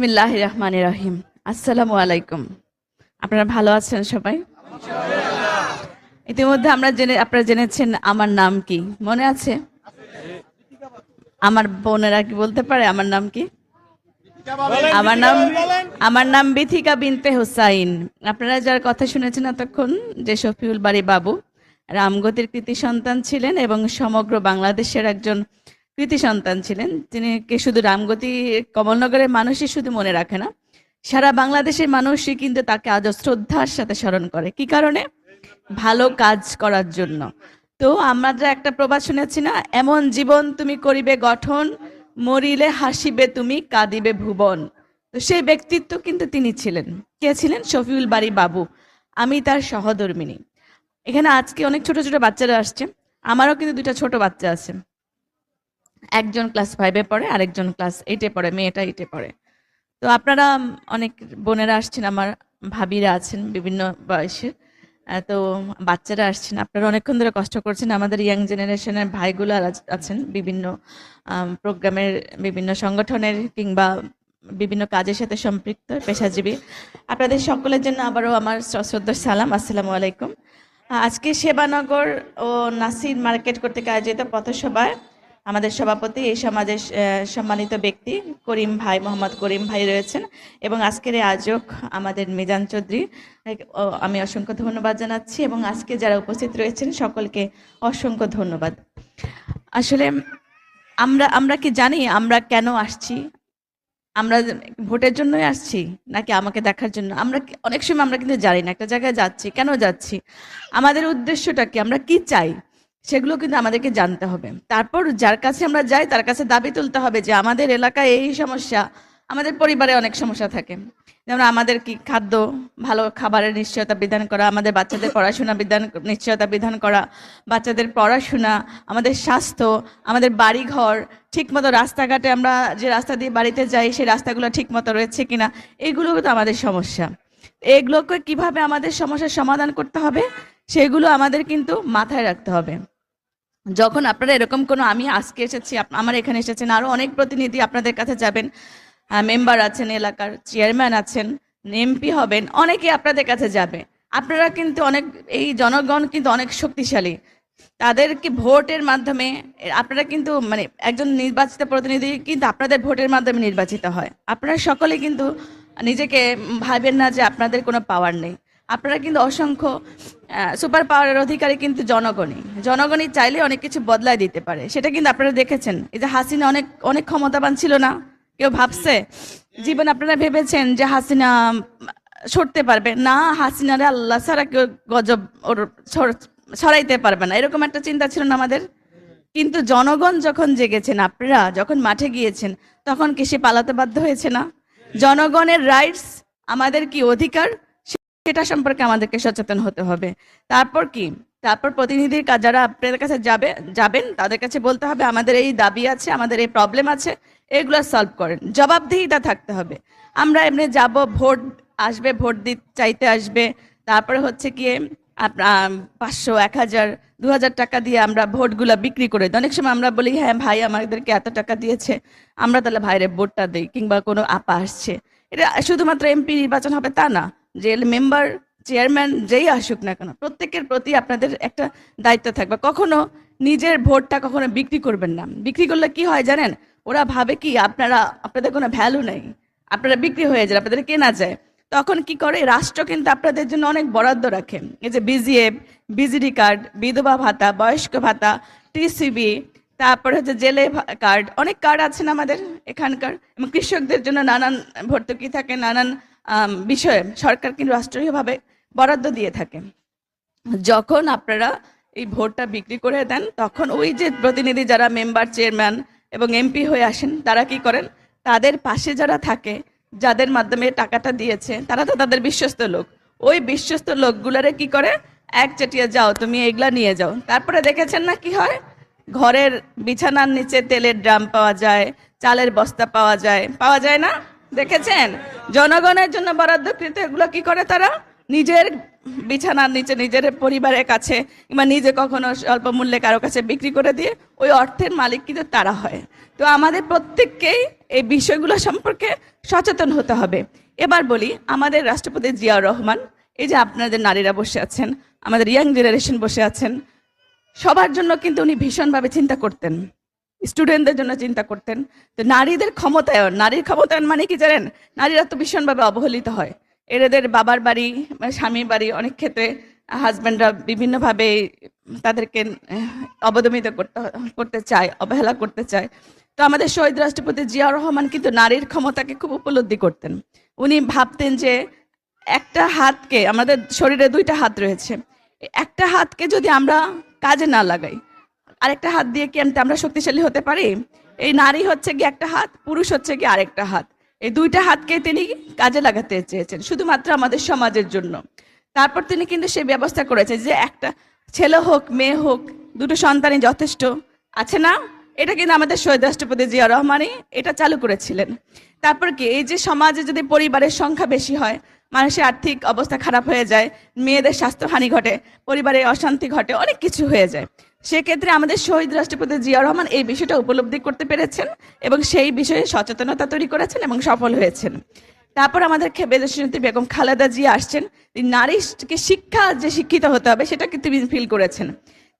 বিসমিল্লাহ রহমান রহিম। আসসালামু আলাইকুম। আপনারা ভালো আছেন সবাই? ইতিমধ্যে আমরা জেনে, আপনারা জেনেছেন আমার নাম কি। মনে আছে? আমার বোনেরা কি বলতে পারে আমার নাম কি? আমার নাম আমার নাম বিথিকা বিনতে হুসাইন। আপনারা যার কথা শুনেছেন এতক্ষণ, যে শফিউল বাড়ি বাবু, রামগতির কৃতি সন্তান ছিলেন এবং সমগ্র বাংলাদেশের একজন কৃতি সন্তান ছিলেন। তিনি কে শুধু রামগতি কমলনগরের মানুষই শুধু মনে রাখে না? সারা বাংলাদেশের মানুষই কিন্তু তাকে আজ শ্রদ্ধার সাথে স্মরণ করে। কি কারণে? ভালো কাজ করার জন্য। তো আমরা একটা প্রবাদ শুনেছি না, এমন জীবন তুমি করিবে গঠন, মরিলে হাসিবে তুমি, কাঁদিবে ভুবন। তো সেই ব্যক্তিত্ব কিন্তু তিনি ছিলেন। কে ছিলেন? শফিউল বাড়ি বাবু। আমি তার সহধর্মিনী। এখানে আজকে অনেক ছোট ছোট বাচ্চারা আসছে। আমারও কিন্তু দুটো ছোট বাচ্চা আছে। একজন ক্লাস ফাইভে পড়ে আরেকজন ক্লাস এইটে পড়ে মেয়েটা এইটে পড়ে। তো আপনারা অনেক বোনেরা আসছেন আমার ভাবিরা আছেন বিভিন্ন বয়সের আহ, তো বাচ্চারা আসছেন আপনারা অনেকক্ষণ ধরে কষ্ট করছেন আমাদের ইয়াং জেনারেশনের ভাইগুলো আছেন বিভিন্ন প্রোগ্রামের বিভিন্ন সংগঠনের কিংবা বিভিন্ন কাজের সাথে সম্পৃক্ত পেশাজীবী। আপনাদের সকলের জন্য আবারও আমার সশ্রদ্ধ সালাম আসসালামু আলাইকুম। আজকে সেবানগর ও নাসির মার্কেট কর্তৃক আয়োজিত পথসভায় আমাদের সভাপতি এই সমাজের সম্মানিত ব্যক্তি করিম ভাই, মোহাম্মদ করিম ভাই রয়েছেন। এবং আজকের এই আয়োজক আমাদের মিজান চৌধুরী। আমি অসংখ্য ধন্যবাদ জানাচ্ছি এবং আজকে যারা উপস্থিত রয়েছেন সকলকে অসংখ্য ধন্যবাদ। আসলে আমরা আমরা কি জানি আমরা কেন আসছি? আমরা ভোটের জন্যই আসছি নাকি আমাকে দেখার জন্য? আমরা অনেক সময় আমরা কিন্তু জানি না, একটা জায়গায় যাচ্ছি। কেন যাচ্ছি? আমাদের উদ্দেশ্যটা কি? আমরা কি চাই? সেগুলো কিন্তু আমাদেরকে জানতে হবে। তারপর যার কাছে আমরা যাই, তার কাছে দাবি তুলতে হবে যে আমাদের এলাকায় এই সমস্যা, আমাদের পরিবারে অনেক সমস্যা থাকে। যেমন আমাদের কি খাদ্য ভালো, খাবারের নিশ্চয়তা বিধান করা, আমাদের বাচ্চাদের পড়াশোনা বিধান, নিশ্চয়তা বিধান করা, বাচ্চাদের পড়াশোনা, আমাদের স্বাস্থ্য, আমাদের বাড়িঘর, ঠিকমতো রাস্তাঘাটে আমরা যে রাস্তা দিয়ে বাড়িতে যাই, সেই রাস্তাগুলো ঠিকমতো রয়েছে কিনা, এগুলো তো আমাদের সমস্যা। এগুলোকে কীভাবে আমাদের সমস্যার সমাধান করতে হবে? সেগুলো আমাদের কিন্তু মাথায় রাখতে হবে। যখন আপনারা এরকম কোনো আমি আজকে এসেছি আমার এখানে এসেছেন, আরও অনেক প্রতিনিধি আপনাদের কাছে যাবেন মেম্বার আছেন, এলাকার চেয়ারম্যান আছেন, এমপি হবেন, অনেকে আপনাদের কাছে যাবে। আপনারা কিন্তু অনেক, এই জনগণ কিন্তু অনেক শক্তিশালী। তাদেরকে ভোটের মাধ্যমে, আপনারা কিন্তু মানে একজন নির্বাচিত প্রতিনিধি কিন্তু আপনাদের ভোটের মাধ্যমে নির্বাচিত হয়। আপনারা সকলে কিন্তু নিজেকে ভাবেন না যে আপনাদের কোনো পাওয়ার নেই। আপনারা কিন্তু অসংখ্য সুপার পাওয়ারের অধিকারী কিন্তু জনগণই। জনগণই চাইলে অনেক কিছু বদলায় দিতে পারে। সেটা কিন্তু আপনারা দেখেছেন। এই যে হাসিনা অনেক অনেক ক্ষমতাবান ছিল না? কেউ ভাবছে? জীবন আপনারা ভেবেছেন যে হাসিনা সরতে পারবে? না, হাসিনারে আল্লাহ ছাড়া কেউ গজব ওর সরাইতে পারবে না। এরকম একটা চিন্তা ছিল না আমাদের? কিন্তু জনগণ যখন জেগেছেন, আপনারা যখন মাঠে গিয়েছেন, তখন কি সে পালাতে বাধ্য হয়েছে না? জনগণের রাইটস আমাদের কি অধিকার? সেটা সম্পর্কে আমাদেরকে সচেতন হতে হবে। তারপর কি? তারপর প্রতিনিধির কাজ যারা আপনাদের কাছে যাবে, যাবেন, তাদের কাছে বলতে হবে, আমাদের এই দাবি আছে, আমাদের এই প্রবলেম আছে, এগুলো সলভ করেন। জবাবদিহিতা থাকতে হবে। আমরা এমনি যাব, ভোট আসবে, ভোট দি, চাইতে আসবে। তারপরে হচ্ছে গিয়ে পাঁচশো, এক হাজার, দু হাজার টাকা দিয়ে আমরা ভোটগুলো বিক্রি করে দিই। অনেক সময় আমরা বলি হ্যাঁ ভাই, আমাদেরকে এত টাকা দিয়েছে, আমরা তাহলে ভাইরে ভোটটা দিই কিংবা কোনো আপা আসছে। এটা শুধুমাত্র এমপি নির্বাচন হবে তা না। যে মেম্বার, চেয়ারম্যান যেই আসুক না কেন, প্রত্যেকের প্রতি আপনাদের একটা দায়িত্ব থাকবে। কখনো নিজের ভোটটা কখনো বিক্রি করবেন না। বিক্রি করলে কি হয় জানেন? ওরা ভাবে কি আপনারা, আপনাদের কোনো ভ্যালু নেই। আপনারা বিক্রি হয়ে যান, আপনাদের কেনা যায়। তখন কি করে? রাষ্ট্র কিন্তু আপনাদের জন্য অনেক বরাদ্দ রাখে। এই যে বিজিএফ বিজিডি কার্ড বিধবা ভাতা, বয়স্ক ভাতা টিসিবি তারপরে হচ্ছে জেলে কার্ড অনেক কার্ড আছেন আমাদের এখানকার। কৃষকদের জন্য নানান ভর্তুকি থাকে, নানান বিষয়ে সরকার কিন্তু রাষ্ট্রীয়ভাবে বরাদ্দ দিয়ে থাকে। যখন আপনারা এই ভোটটা বিক্রি করে দেন, তখন ওই যে প্রতিনিধি যারা মেম্বার, চেয়ারম্যান এবং এমপি হয়ে আসেন, তারা কি করেন? তাদের পাশে যারা থাকে, যাদের মাধ্যমে টাকাটা দিয়েছে, তারা তো তাদের বিশ্বস্ত লোক। ওই বিশ্বস্ত লোকগুলারে কি করে? এক চেটিয়া যাও, তুমি এগুলা নিয়ে যাও। তারপরে দেখেছেন না কি হয়? ঘরের বিছানার নিচে তেলের ড্রাম পাওয়া যায়, চালের বস্তা পাওয়া যায়। পাওয়া যায় না? দেখেছেন? জনগণের জন্য বরাদ্দকৃত এগুলো কি করে তারা? নিজের বিছানার নিচে, নিজের পরিবারের কাছে, কিংবা নিজে কখনো স্বল্প মূল্যে কারও কাছে বিক্রি করে দিয়ে ওই অর্থের মালিক কিন্তু তারা হয়। তো আমাদের প্রত্যেককেই এই বিষয়গুলো সম্পর্কে সচেতন হতে হবে। এবার বলি, আমাদের রাষ্ট্রপতি জিয়াউর রহমান, এই যে আপনাদের নারীরা বসে আছেন, আমাদের ইয়াং জেনারেশন বসে আছেন, সবার জন্য কিন্তু উনি ভীষণভাবে চিন্তা করতেন। স্টুডেন্টদের জন্য চিন্তা করতেন। তো নারীদের ক্ষমতায়ন, নারীর ক্ষমতায়ন মানে কি জানেন? নারীরা তো ভীষণভাবে অবহেলিত হয়। এদের বাবার বাড়ি, স্বামীর বাড়ি অনেক ক্ষেত্রে হাজব্যান্ডরা বিভিন্নভাবে তাদেরকে অবদমিত করতে করতে চায়, অবহেলা করতে চায়। তো আমাদের শহীদ রাষ্ট্রপতি জিয়াউর রহমান কিন্তু নারীর ক্ষমতাকে খুব উপলব্ধি করতেন। উনি ভাবতেন যে একটা হাতকে, আমাদের শরীরে দুইটা হাত রয়েছে। একটা হাতকে যদি আমরা কাজে না লাগাই আরেকটা হাত দিয়ে কি আম- আমরা শক্তিশালী হতে পারি? এই নারী হচ্ছে কি একটা হাত, পুরুষ হচ্ছে কি আরেকটা হাত। এই দুইটা হাতকে তিনি কাজে লাগাতে চেয়েছেন, শুধুমাত্র আমাদের সমাজের জন্য। তারপর তিনি কিন্তু সে ব্যবস্থা করেছেন যে একটা ছেলে হোক, মেয়ে হোক, দুটো সন্তানই যথেষ্ট আছে না? এটা কিন্তু আমাদের শহীদ রাষ্ট্রপতি জিয়া রহমানই এটা চালু করেছিলেন। তারপর কি, এই যে সমাজে যদি পরিবারের সংখ্যা বেশি হয়, মানুষের আর্থিক অবস্থা খারাপ হয়ে যায়, মেয়েদের স্বাস্থ্যহানি ঘটে, পরিবারে অশান্তি ঘটে, অনেক কিছু হয়ে যায়। সেক্ষেত্রে আমাদের শহীদ রাষ্ট্রপতি জিয়া রহমান এই বিষয়টা উপলব্ধি করতে পেরেছেন এবং সেই বিষয়ে সচেতনতা তৈরি করেছেন এবং সফল হয়েছেন। তারপর আমাদের বেদস্বিনী বেগম খালেদা জিয়া আসছেন। তিনি নারীকে শিক্ষা যে শিক্ষিত হতে হবে সেটা তিনি ফিল করেছেন।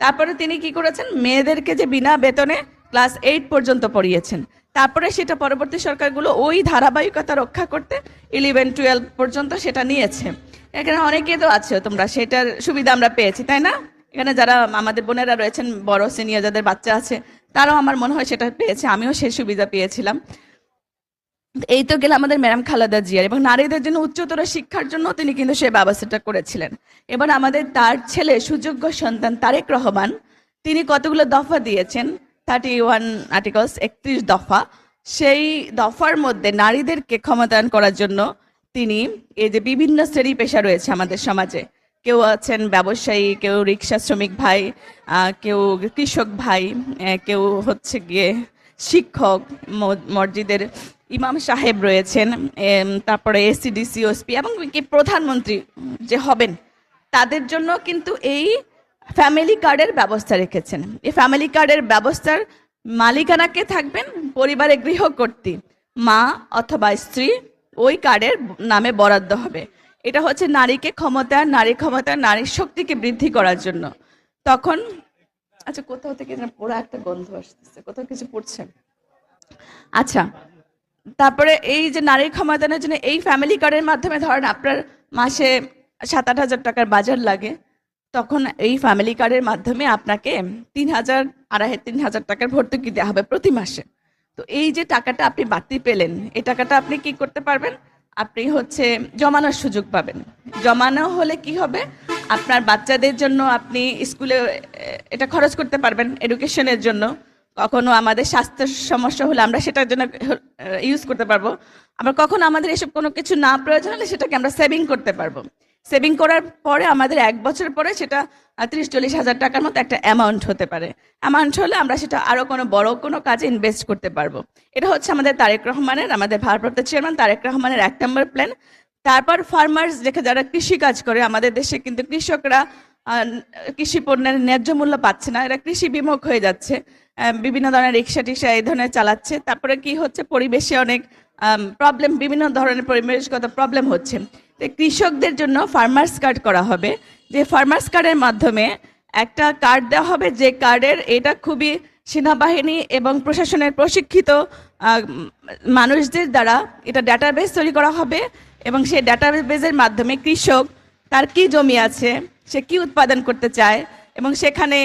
তারপরে তিনি কি করেছেন? মেয়েদেরকে যে বিনা বেতনে ক্লাস এইট পর্যন্ত পড়িয়েছেন। তারপরে সেটা পরবর্তী সরকারগুলো ওই ধারাবাহিকতা রক্ষা করতে ইলেভেন টুয়েলভ পর্যন্ত সেটা নিয়েছে। এখানে অনেকে তো আছে, তোমরা সেটার সুবিধা আমরা পেয়েছি, তাই না? এখানে যারা আমাদের বোনেরা রয়েছেন, বড় সিনিয়র যাদের বাচ্চা আছে, তারাও আমার মনে হয় সেটা পেয়েছে। আমিও সেই সুবিধা পেয়েছিলাম। এই তো গেল আমাদের ম্যাডাম খালাদা জিয়ার এবং নারীদের জন্য উচ্চতর শিক্ষার জন্য তিনি কিন্তু সেই ব্যবস্থাটা করেছিলেন। এবার আমাদের তার ছেলে, সুযোগ্য সন্তান তারেক রহমান, তিনি কতগুলো দফা দিয়েছেন? থার্টি ওয়ান আর্টিকলস একত্রিশ দফা। সেই দফার মধ্যে নারীদেরকে ক্ষমতায়ন করার জন্য তিনি এই যে বিভিন্ন শ্রেণি পেশা রয়েছে আমাদের সমাজে কেউ আছেন ব্যবসায়ী, কেউ রিক্সা শ্রমিক ভাই কেউ কৃষক ভাই কেউ হচ্ছে গিয়ে শিক্ষক মসজিদের ইমাম সাহেব রয়েছেন তারপরে এসিডিসি ওসপি এবং কি প্রধানমন্ত্রী যে হবেন, তাদের জন্য কিন্তু এই ফ্যামিলি কার্ডের ব্যবস্থা রেখেছেন। এই ফ্যামিলি কার্ডের ব্যবস্থার মালিকানাকে থাকবেন পরিবারে গৃহকর্তী, মা অথবা স্ত্রী, ওই কার্ডের নামে বরাদ্দ হবে। এটা হচ্ছে নারীকে ক্ষমতা নারী ক্ষমতা, নারীর শক্তিকে বৃদ্ধি করার জন্য। তখন আচ্ছা কোথাও থেকে পোড়া একটা গন্ধ আসতেছে, কোথাও কিছু পড়ছে। আচ্ছা তারপরে এই যে নারীর ক্ষমতায়নের জন্য এই ফ্যামিলি কার্ডের মাধ্যমে ধরেন আপনার মাসে সাত আট হাজার টাকার বাজার লাগে, তখন এই ফ্যামিলি কার্ডের মাধ্যমে আপনাকে তিন হাজার, আড়াই, তিন হাজার টাকার ভর্তুকি দেওয়া হবে প্রতি মাসে। তো এই যে টাকাটা আপনি বাড়তি পেলেন, এই টাকাটা আপনি কি করতে পারবেন? আপনি হচ্ছে জমানোর সুযোগ পাবেন। জমানো হলে কি হবে? আপনার বাচ্চাদের জন্য আপনি স্কুলে এটা খরচ করতে পারবেন এডুকেশনের জন্য। কখনো আমাদের স্বাস্থ্য সমস্যা হলে আমরা সেটার জন্য ইউজ করতে পারব। আবার কখনো আমাদের এসব কোনো কিছু না প্রয়োজন হলে সেটাকে আমরা সেভিং করতে পারব। সেভিং করার পরে আমাদের এক বছর পরে সেটা ত্রিশ চল্লিশ হাজার টাকার মতো একটা অ্যামাউন্ট হতে পারে। অ্যামাউন্ট হলে আমরা সেটা আরও কোনো বড় কোনো কাজে ইনভেস্ট করতে পারব। এটা হচ্ছে আমাদের তারেক রহমানের, আমাদের ভারপ্রাপ্ত চেয়ারম্যান তারেক রহমানের এক নম্বর প্ল্যান তারপর ফার্মার্স যেখানে যারা কৃষি কাজ করে, আমাদের দেশে কিন্তু কৃষকরা কৃষি পণ্যের ন্যায্য মূল্য পাচ্ছে না। এরা কৃষি বিমুখ হয়ে যাচ্ছে। বিভিন্ন ধরনের রিক্সা টিক্সা এই ধরনের চালাচ্ছে। তারপরে কি হচ্ছে? পরিবেশে অনেক প্রবলেম বিভিন্ন ধরনের পরিবেশগত প্রবলেম হচ্ছে। কৃষকদের জন্য ফার্মার্স কার্ড করা হবে। যে ফার্মার্স কার্ডের মাধ্যমে একটা কার্ড দেওয়া হবে, যে কার্ডের এটা খুবই সেনাবাহিনী এবং প্রশাসনের প্রশিক্ষিত মানুষদের দ্বারা এটা ডাটাবেস তৈরি করা হবে এবং সেই ডাটাবেসের মাধ্যমে কৃষক তার কি জমি আছে, সে কি উৎপাদন করতে চায় এবং সেখানে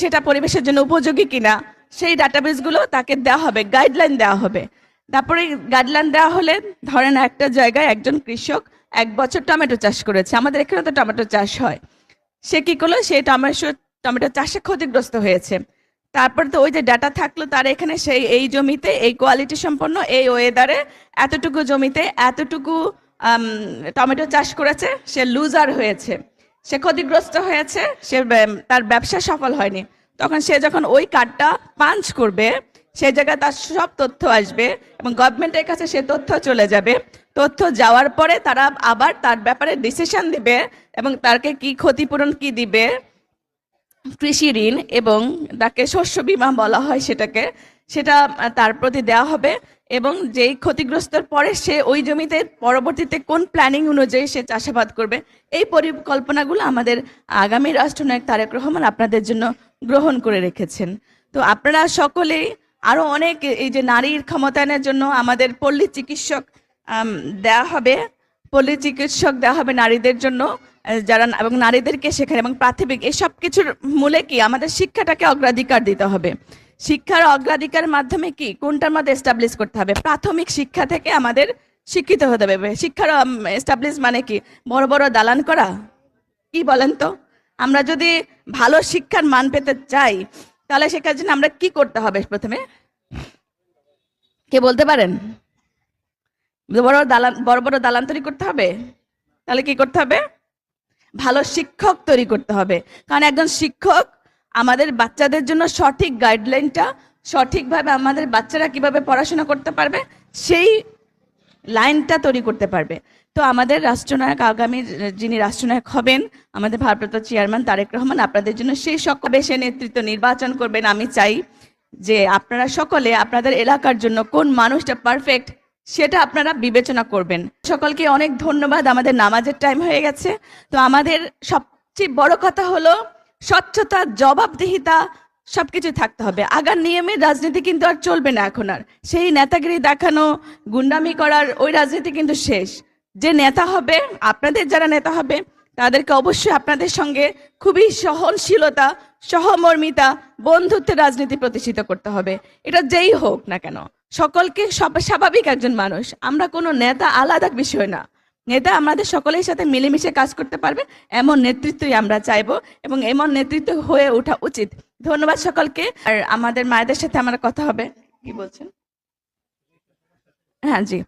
সেটা পরিবেশের জন্য উপযোগী কিনা, সেই ডাটাবেসগুলো তাকে দেওয়া হবে গাইডলাইন দেওয়া হবে। তারপরে গাইডলাইন দেওয়া হলে ধরেন একটা জায়গায় একজন কৃষক এক বছর টমেটো চাষ করেছে। আমাদের এখানে তো টমেটো চাষ হয়। সে কি করল? সেই টমেটো টমেটো চাষে ক্ষতিগ্রস্ত হয়েছে। তারপর তো ওই যে ডাটা থাকল তার এখানে সেই, এই জমিতে এই কোয়ালিটি সম্পন্ন এই ওয়েদারে এতটুকু জমিতে এতটুকু টমেটো চাষ করেছে। সে লুজার হয়েছে। সে ক্ষতিগ্রস্ত হয়েছে। সে তার ব্যবসা সফল হয়নি। তখন সে যখন ওই কার্ডটা পাঞ্চ করবে সেই জায়গায় তার সব তথ্য আসবে এবং গভর্নমেন্টের কাছে সে তথ্য চলে যাবে। তথ্য যাওয়ার পরে তারা আবার তার ব্যাপারে ডিসিশন দিবে এবং তাকে কি ক্ষতিপূরণ কি দিবে। কৃষি ঋণ এবং তাকে শস্য বীমা বলা হয় সেটাকে। সেটা তার প্রতি দেওয়া হবে এবং যেই ক্ষতিগ্রস্তর পরে সে ওই জমিতে পরবর্তীতে কোন প্ল্যানিং অনুযায়ী সে চাষাবাদ করবে, এই পরিকল্পনাগুলো আমাদের আগামী রাষ্ট্রনায়ক তারেক রহমান আপনাদের জন্য গ্রহণ করে রেখেছেন। তো আপনারা সকলেই আরও অনেক এই যে নারীর ক্ষমতায়নের জন্য আমাদের পল্লী চিকিৎসক দেওয়া হবে, পল্লী চিকিৎসক দেওয়া হবে নারীদের জন্য যারা এবং নারীদেরকে শেখায়, এবং প্রাথমিক এসব কিছুর মূলে কি? আমাদের শিক্ষাটাকে অগ্রাধিকার দিতে হবে। শিক্ষার অগ্রাধিকারের মাধ্যমে কি? কোনটার মধ্যে এস্টাবলিশ করতে হবে? প্রাথমিক শিক্ষা থেকে আমাদের শিক্ষিত হতে হবে। শিক্ষার এস্টাবলিশ মানে কি? বড় বড় দালান করা? কি বলেন তো? আমরা যদি ভালো শিক্ষার মান পেতে চাই, তাহলে জন্য আমরা কি করতে হবে প্রথমে? কে বলতে পারেন? বড় দালান, বড় বড় দালান তৈরি করতে হবে? তাহলে কি করতে হবে? ভালো শিক্ষক তৈরি করতে হবে। কারণ একজন শিক্ষক আমাদের বাচ্চাদের জন্য সঠিক গাইডলাইনটা সঠিকভাবে আমাদের বাচ্চারা কীভাবে পড়াশোনা করতে পারবে, সেই লাইনটা তৈরি করতে পারবে। তো আমাদের রাষ্ট্রনায়ক আগামী যিনি রাষ্ট্রনায়ক হবেন, আমাদের ভারপ্রাপ্ত চেয়ারম্যান তারেক রহমান, আপনাদের জন্য সেই সকলে সে নেতৃত্ব নির্বাচন করবেন। আমি চাই যে আপনারা সকলে আপনাদের এলাকার জন্য কোন মানুষটা পারফেক্ট সেটা আপনারা বিবেচনা করবেন। সকলকে অনেক ধন্যবাদ, আমাদের নামাজের টাইম হয়ে গেছে। তো আমাদের সবচেয়ে বড় কথা হলো, স্বচ্ছতা, জবাবদিহিতা সবকিছু থাকতে হবে। আগার নিয়মের রাজনীতি কিন্তু আর চলবে না এখন আর। সেই নেতাগিরি দেখানো, গুন্ডামি করার ওই রাজনীতি কিন্তু শেষ। যে নেতা হবে, আপনাদের যারা নেতা হবে, তাদেরকে অবশ্যই আপনাদের সঙ্গে খুবই সহনশীলতা, সহমর্মিতা, বন্ধুত্বের রাজনীতি প্রতিষ্ঠিত করতে হবে। এটা যেই হোক না কেন। সকলকে সব- স্বাভাবিক একজন মানুষ। আমরা কোনো নেতা আলাদা বিষয় না। নেতা আমাদের সকলের সাথে মিলেমিশে কাজ করতে পারবে, এমন নেতৃত্বই আমরা চাইব এবং এমন নেতৃত্ব হয়ে ওঠা উচিত। ধন্যবাদ সকলকে। আর আমাদের মায়েদের সাথে আমার কথা হবে। কি বলছেন? হ্যাঁ জি।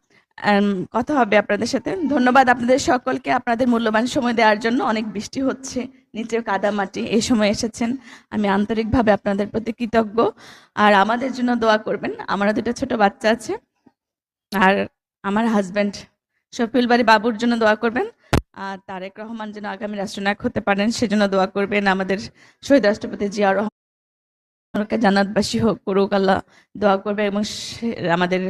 কথা হবে আপনাদের সাথে। ধন্যবাদ আপনাদের সকলকে। আপনাদের মূল্যবান সময় দেওয়ার জন্য অনেক বৃষ্টি হচ্ছে নিচে কাদা মাটি এই সময় এসেছেন। আমি আন্তরিকভাবে আপনাদের প্রতি কৃতজ্ঞ। আর আমাদের জন্য দোয়া করবেন। আমারও দুটো ছোট বাচ্চা আছে। আর আমার হাজব্যান্ড শফিউল বাড়ি বাবুর জন্য দোয়া করবেন। আর তারেক রহমান যেন আগামী রাষ্ট্রনায়ক হতে পারেন, সেজন্য দোয়া করবেন। আমাদের শহীদ রাষ্ট্রপতি জিয়া রহমানকে জান্নাতবাসী হোক, করুক আল্লাহ দোয়া করবে এবং আমাদের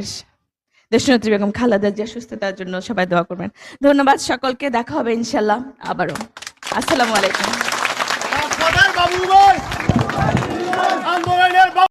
দেশনেত্রী বেগম খালেদা জিয়া সুস্থতার জন্য সবাই দোয়া করবেন। ধন্যবাদ সকলকে, দেখা হবে ইনশাল্লাহ আবারও। আসসালামু আলাইকুম।